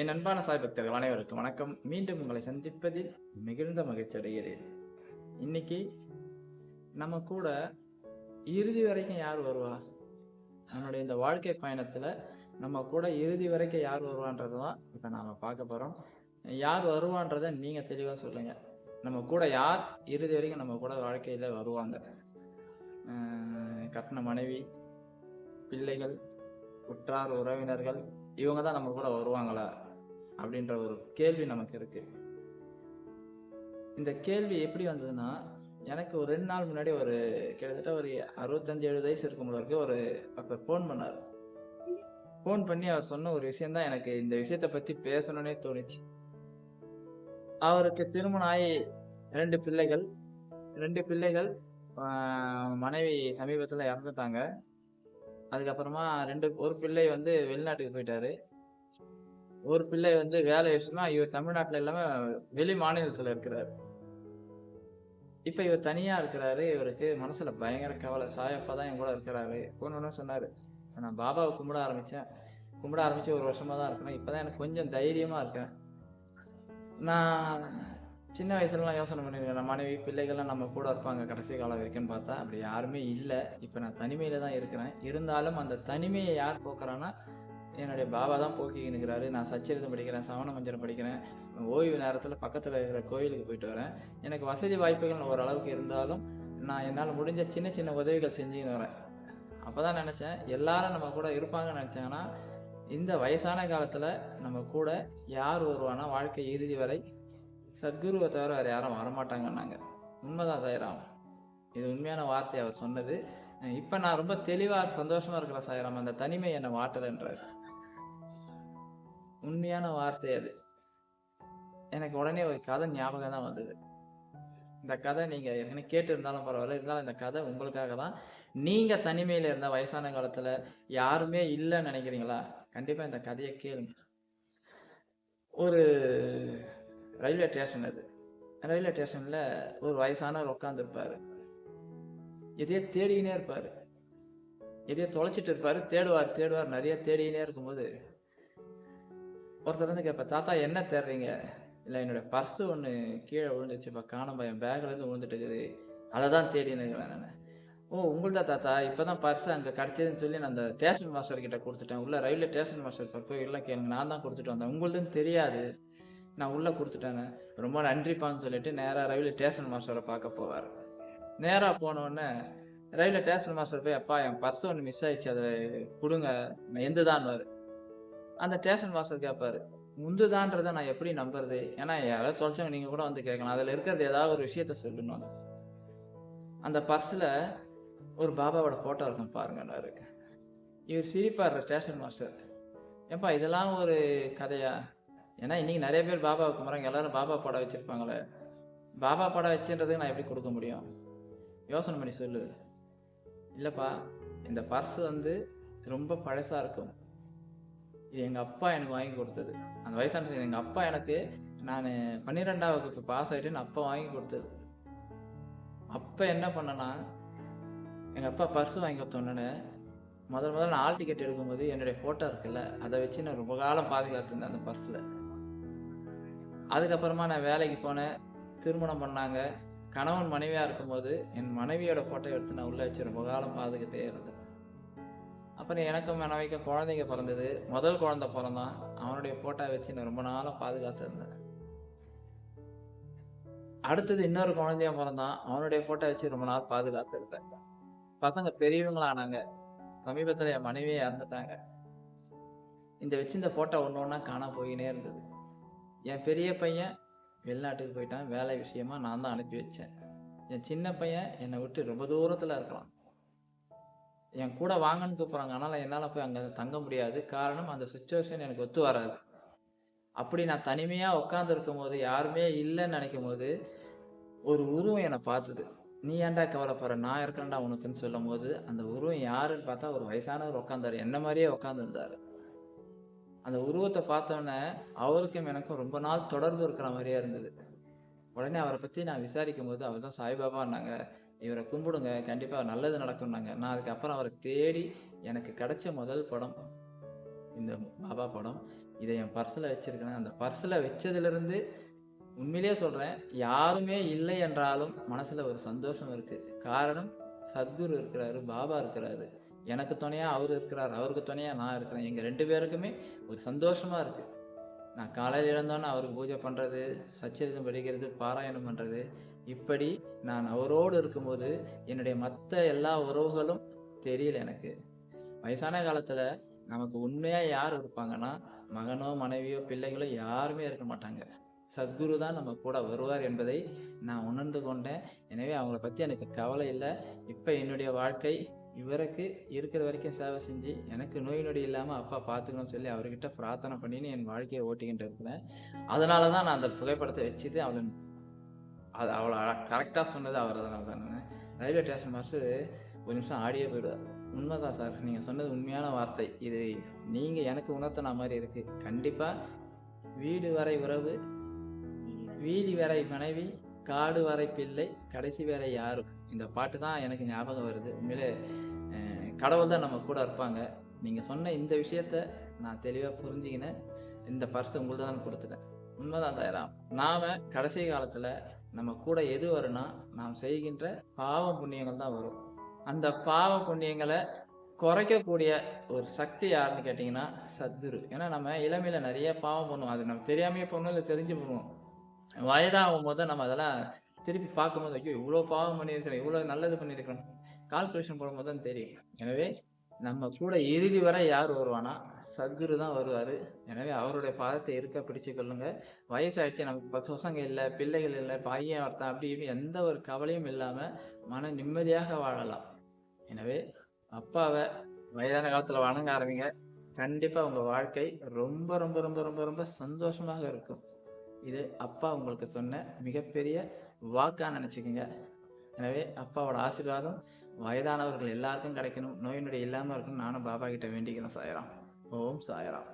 என் அன்பான சாய் பக்தர்கள் அனைவருக்கும் வணக்கம். மீண்டும் உங்களை சந்திப்பதில் மிகுந்த மகிழ்ச்சி அடைகிறேன். இன்னைக்கு நம்ம கூட இறுதி வரைக்கும் யார் வருவா? நம்மளுடைய இந்த வாழ்க்கை பயணத்துல நம்ம கூட இறுதி வரைக்கும் யார் வருவான்றது தான் இப்போ நாம பார்க்க போறோம். யார் வருவான்றதை நீங்க தெளிவாக சொல்லுங்க. நம்ம கூட யார் இறுதி வரைக்கும் நம்ம கூட வாழ்க்கையில வருவாங்க? கட்டின மனைவி பிள்ளைகள் உற்றார் உறவினர்கள் இவங்க தான் நம்ம கூட வருவாங்களா? அப்படின்ற ஒரு கேள்வி நமக்கு இருக்கு. இந்த கேள்வி எப்படி வந்ததுன்னா எனக்கு ஒரு ரெண்டு நாள் முன்னாடி ஒரு கிட்டத்தட்ட ஒரு அறுபத்தஞ்சு எழுபது வயசு இருக்கும்போது ஒரு அப்போ ஃபோன் பண்ணார். ஃபோன் பண்ணி அவர் சொன்ன ஒரு விஷயம் தான் எனக்கு இந்த விஷயத்தை பத்தி பேசணும்னே தோணுச்சு. அவருக்கு திருமணம் ஆகி ரெண்டு பிள்ளைகள் ரெண்டு பிள்ளைகள் மனைவி சமீபத்தில் இறந்துட்டாங்க. அதுக்கப்புறமா ரெண்டு ஒரு பிள்ளை வந்து வெளிநாட்டுக்கு போயிட்டாரு. ஒரு பிள்ளை வந்து வேலை விஷயமா இவர் தமிழ்நாட்டில் இல்லாமல் வெளி மாநிலத்தில் இருக்கிறாரு. இப்போ இவர் தனியாக இருக்கிறாரு. இவருக்கு மனசில் பயங்கர கவலை. சாயப்பா தான் என் கூட இருக்கிறாரு. போன சொன்னார் நான் பாபாவை கும்பிட ஆரம்பிச்சேன். கும்பிட ஆரம்பித்து ஒரு வருஷமாக தான் இருக்கிறேன். இப்பதான் எனக்கு கொஞ்சம் தைரியமாக இருக்கேன். நான் சின்ன வயசுலலாம் யோசனை பண்ணியிருக்கேன் நம்ம மனைவி பிள்ளைகள்லாம் நம்ம கூட இருப்பாங்க கடைசி காலம் வரைக்கும்னு பார்த்தா அப்படி யாருமே இல்லை. இப்போ நான் தனிமையில் தான் இருக்கிறேன். இருந்தாலும் அந்த தனிமையை யார் போக்குறான்னா என்னுடைய பாபா தான் போக்கிக்கினுக்கிறாரு நான் சச்சரிதம் படிக்கிறேன் சவண மஞ்சள் படிக்கிறேன். ஓய்வு நேரத்தில் பக்கத்தில் இருக்கிற கோயிலுக்கு போயிட்டு வரேன். எனக்கு வசதி வாய்ப்புகள் ஓரளவுக்கு இருந்தாலும் நான் என்னால் முடிஞ்ச சின்ன சின்ன உதவிகள் செஞ்சுன்னு வரேன். அப்போ தான் நினச்சேன் எல்லாரும் நம்ம கூட இருப்பாங்கன்னு நினச்சாங்கன்னா இந்த வயசான காலத்தில் நம்ம கூட யார் வருவானா வாழ்க்கை இறுதி வரை சத்குருவை தவிர வேறு யாரும் வரமாட்டாங்கன்னாங்க. உண்மைதான் சாயிராம். இது உண்மையான வார்த்தை அவர் சொன்னது. இப்போ நான் ரொம்ப தெளிவாக சந்தோஷமாக இருக்கிற சாயிராம். அந்த தனிமை என்னை வாட்டலைன்றார் உண்மையான வார்த்தை அது. எனக்கு உடனே ஒரு கதை ஞாபகம் தான் வந்தது. இந்த கதை நீங்க என்ன கேட்டு இருந்தாலும் பரவாயில்ல இருந்தாலும் இந்த கதை உங்களுக்காக தான். நீங்க தனிமையில இருந்த வயசான காலத்துல யாருமே இல்லைன்னு நினைக்கிறீங்களா? கண்டிப்பா இந்த கதையை கேளுங்க. ஒரு ரயில்வே ஸ்டேஷன் அது. ரயில்வே ஸ்டேஷன்ல ஒரு வயசானவர் உட்காந்துருப்பாரு எதையோ தேடிக்கினே இருப்பாரு. எதையோ தொலைச்சிட்டு இருப்பாரு. தேடுவார் தேடுவார். நிறைய தேடிக்கினே இருக்கும்போது ஒருத்தர் வந்து கேட்பேன் தாத்தா என்ன தேடுறீங்க? இல்லை என்னோட பர்ஸு ஒன்று கீழே விழுந்துச்சுப்பா இப்போ காணாம என் பேக்லேருந்து விழுந்துட்டு இருக்குது அதை தான் தேடின்னு இருக்கிறேன் நான். ஓ உங்கள்தா தாத்தா? இப்போ தான் பர்ஸு அங்கே கிடச்சதுன்னு சொல்லி நான் அந்த ஸ்டேஷன் மாஸ்டர் கிட்ட கொடுத்துட்டேன். உள்ள ரயில்வே ஸ்டேஷன் மாஸ்டர் கிட்ட போய் எல்லாம் கேளுங்க. நான் தான் கொடுத்துட்டு வந்தேன். உங்களுதுன்னு தெரியாது. நான் உள்ளே கொடுத்துட்டேங்க ரொம்ப நன்றிப்பான்னு சொல்லிட்டு நேராக ரயில்வே ஸ்டேஷன் மாஸ்டரை பார்க்க போவார். நேராக போனோடனே ரயில்வே ஸ்டேஷன் மாஸ்டர் போய் அப்பா என் பர்ஸ் ஒன்று மிஸ் ஆயிடுச்சு. அதை கொடுங்க. நான் எந்ததான்னு அந்த ஸ்டேஷன் மாஸ்டர் கேட்பாரு முந்துதான்றதை நான் எப்படி நம்புறது? ஏன்னா யாராவது தொலைச்சவங்க நீங்கள் கூட வந்து கேட்கலாம். அதில் இருக்கிறது ஏதாவது ஒரு விஷயத்த சொல்லணும். அந்த பர்ஸில் ஒரு பாபாவோட ஃபோட்டோ இருக்கும் பாருங்கன்னாரு இவர் சிரிப்பார் ஸ்டேஷன் மாஸ்டர் ஏப்பா இதெல்லாம் ஒரு கதையா? ஏன்னா இன்னைக்கு நிறைய பேர் பாபா கும்பிட்றாங்க. எல்லாரும் பாபா படம் வச்சுருப்பாங்களே. பாபா படம் வச்சுன்றதுக்கு நான் எப்படி கொடுக்க முடியும்? யோசனை பண்ணி சொல்லு. இல்லைப்பா இந்த பர்ஸ் வந்து ரொம்ப பழசாக இருக்கும். இது எங்கள் அப்பா எனக்கு வாங்கி கொடுத்தது. அந்த வயசான எங்கள் அப்பா எனக்கு நான் பன்னிரெண்டாம் வகுப்பு பாஸ் ஆகிட்டேன்னு அப்பா வாங்கி கொடுத்தது. அப்போ என்ன பண்ணனா எங்கள் அப்பா பர்ஸ் வாங்கி கொடுத்தோன்னே முதல் முதல்ல நான் ஆல் டிக்கெட் எடுக்கும்போது என்னுடைய ஃபோட்டோ இருக்குல்ல அதை வச்சு நான் ரொம்ப காலம் பாதுகாத்துருந்தேன் அந்த பர்ஸில். அதுக்கப்புறமா நான் வேலைக்கு போனேன். திருமணம் பண்ணாங்க. கணவன் மனைவியாக இருக்கும்போது என் மனைவியோட ஃபோட்டோ எடுத்து நான் உள்ளே வச்சு ரொம்ப காலம் பாதுகாத்தே இருந்தேன். அப்புறம் எனக்கும் மனைவிக்கும் குழந்தைங்க பிறந்தது. முதல் குழந்தை பிறந்தான். அவனுடைய ஃபோட்டோ வச்சு நான் ரொம்ப நாளாக பாதுகாத்துருந்தேன். அடுத்தது இன்னொரு குழந்தைய பிறந்தான். அவனுடைய ஃபோட்டோ வச்சு ரொம்ப நாள் பாதுகாத்துருந்தேன். பசங்க பெரியவங்களானாங்க. சமீபத்தில் என் மனைவியே இறந்துட்டாங்க. இந்த வச்சு இந்த ஃபோட்டோ ஒன்று ஒன்றா காண போயினே இருந்தது. என் பெரிய பையன் வெளிநாட்டுக்கு போயிட்டான். வேலை விஷயமா நான் தான் அனுப்பி வச்சேன். என் சின்ன பையன் என்னை விட்டு ரொம்ப தூரத்தில் இருக்கலாம் என் கூட வாங்கன்னு கூப்பிட்றாங்க. ஆனால் என்னால் போய் அங்கே தங்க முடியாது. காரணம் அந்த சுச்சுவேஷன் எனக்கு ஒத்து வராது. அப்படி நான் தனிமையாக உட்காந்துருக்கும் போது யாருமே இல்லைன்னு நினைக்கும் போது ஒரு உருவம் என்னை பார்த்தது. நீ ஏன்டா கவலைப்படுற? நான் இருக்கிறேன்டா உனக்குன்னு சொல்லும் போது அந்த உருவம் யாருன்னு பார்த்தா ஒரு வயசானவர் உட்காந்தாரு என்ன மாதிரியே உட்காந்துருந்தாரு அந்த உருவத்தை பார்த்தோன்னே அவருக்கும் எனக்கும் ரொம்ப நாள் தொடர்பு இருக்கிற மாதிரியே இருந்தது. உடனே அவரை பற்றி நான் விசாரிக்கும் போது அவர் தான் சாய்பாபான்னாங்க. இவரை கும்பிடுங்க கண்டிப்பாக நல்லது நடக்கும்னாங்க. நான் அதுக்கப்புறம் அவரை தேடி எனக்கு கிடைச்ச முதல் படம் இந்த பாபா படம் இதை என் பர்ஸில் வச்சுருக்கேன் அந்த பர்ஸில் வச்சதுலேருந்து உண்மையிலேயே சொல்கிறேன் யாருமே இல்லை என்றாலும் மனசில் ஒரு சந்தோஷம் இருக்குது காரணம் சத்குரு இருக்கிறாரு பாபா இருக்கிறாரு. எனக்கு துணையாக அவர் இருக்கிறார் அவருக்கு துணையாக நான் இருக்கிறேன். எங்கள் ரெண்டு பேருக்குமே ஒரு சந்தோஷமாக இருக்குது நான் காலையில் எழுந்தோன்னே அவருக்கு பூஜை பண்ணுறது சச்சரிதம் படிக்கிறது பாராயணம் பண்ணுறது இப்படி நான் அவரோடு இருக்கும்போது என்னுடைய மற்ற எல்லா உறவுகளும் தெரியல எனக்கு. வயசான காலத்தில் நமக்கு உண்மையாக யார் இருப்பாங்கன்னா மகனோ மனைவியோ பிள்ளைகளோ யாருமே இருக்க மாட்டாங்க. சத்குரு தான் நம்ம கூட வருவார் என்பதை நான் உணர்ந்து கொண்டேன். எனவே அவங்கள பற்றி எனக்கு கவலை இல்லை. இப்போ என்னுடைய வாழ்க்கை இவருக்கு இருக்கிற வரைக்கும் சேவை செஞ்சு எனக்கு நோய் நொடி இல்லாமல் அப்பா பார்த்துக்கணும்னு சொல்லி அவர்கிட்ட பிரார்த்தனை பண்ணின்னு என் வாழ்க்கையை ஓட்டிக்கிட்டு இருக்கிறேன். அதனால தான் நான் அந்த புகைப்படத்தை வச்சுட்டு அவளை அது அவ்வளோ கரெக்டாக சொன்னது அவர் அதனால தான். ரயில்வே ஸ்டேஷன் மாஸ்டர் ஒரு நிமிஷம் ஆடியே போயிடுவார் உண்மைதான் சார் நீங்கள் சொன்னது உண்மையான வார்த்தை. இது நீங்கள் எனக்கு உணர்த்தின மாதிரி இருக்குது கண்டிப்பாக வீடு வரை உறவு வீதி வரை மனைவி காடு வரை பிள்ளை கடைசி வரை யாரும் இந்த பாட்டு தான் எனக்கு ஞாபகம் வருது. உண்மையிலே கடவுள் தான் நம்ம கூட இருப்பாங்க. நீங்கள் சொன்ன இந்த விஷயத்த நான் தெளிவாக புரிஞ்சுக்கினேன். இந்த பர்ஸ் உங்களுக்கு தான் கொடுத்துட்டேன். உண்மைதான் தயாராம். நாம் கடைசி காலத்தில் நம்ம கூட எது வரும்னா நாம் செய்கின்ற பாவ புண்ணியங்கள் தான் வரும். அந்த பாவ புண்ணியங்களை குறைக்கக்கூடிய ஒரு சக்தி யாருன்னு கேட்டிங்கன்னா சத்குரு. ஏன்னா நம்ம இளமையில் நிறைய பாவம் பண்ணுவோம். அது நம்ம தெரியாமையே பண்ணுவோம் இல்லை தெரிஞ்சு பண்ணுவோம். வயதாகும் போது நம்ம அதெல்லாம் திருப்பி பார்க்கும்போது ஐயோ இவ்வளோ பாவம் பண்ணியிருக்கிறோம் இவ்வளோ நல்லது பண்ணியிருக்கிறோம் கால்குலேஷன் போடும்போது தான் தெரியும். எனவே நம்ம கூட இறுதி வரை யார் வருவானா? சத்குரு தான் வருவார். எனவே அவருடைய பாதத்தை இருக்க பிடிச்சு கொள்ளுங்க. வயசாயிடுச்சு நமக்கு பத்து பசங்க இல்லை பிள்ளைகள் இல்லை பையன் ஒருத்தன் அப்படி இப்படி எந்த ஒரு கவலையும் இல்லாமல் மன நிம்மதியாக வாழலாம். எனவே அப்பாவை வயதான காலத்தில் வணங்க ஆரம்பிங்க. கண்டிப்பாக உங்கள் வாழ்க்கை ரொம்ப ரொம்ப ரொம்ப ரொம்ப ரொம்ப சந்தோஷமாக இருக்கும். இது அப்பா உங்களுக்கு சொன்ன மிகப்பெரிய வாக்காக நினச்சிக்கோங்க. எனவே அப்பாவோட ஆசீர்வாதம் வயதானவர்கள் எல்லாருக்கும் கிடைக்கணும் நோய் நொடி இல்லாமல் இருக்கணும் நானும் பாபா கிட்ட வேண்டிக்கிறேன் சாயராம். ஓம் சாயராம்.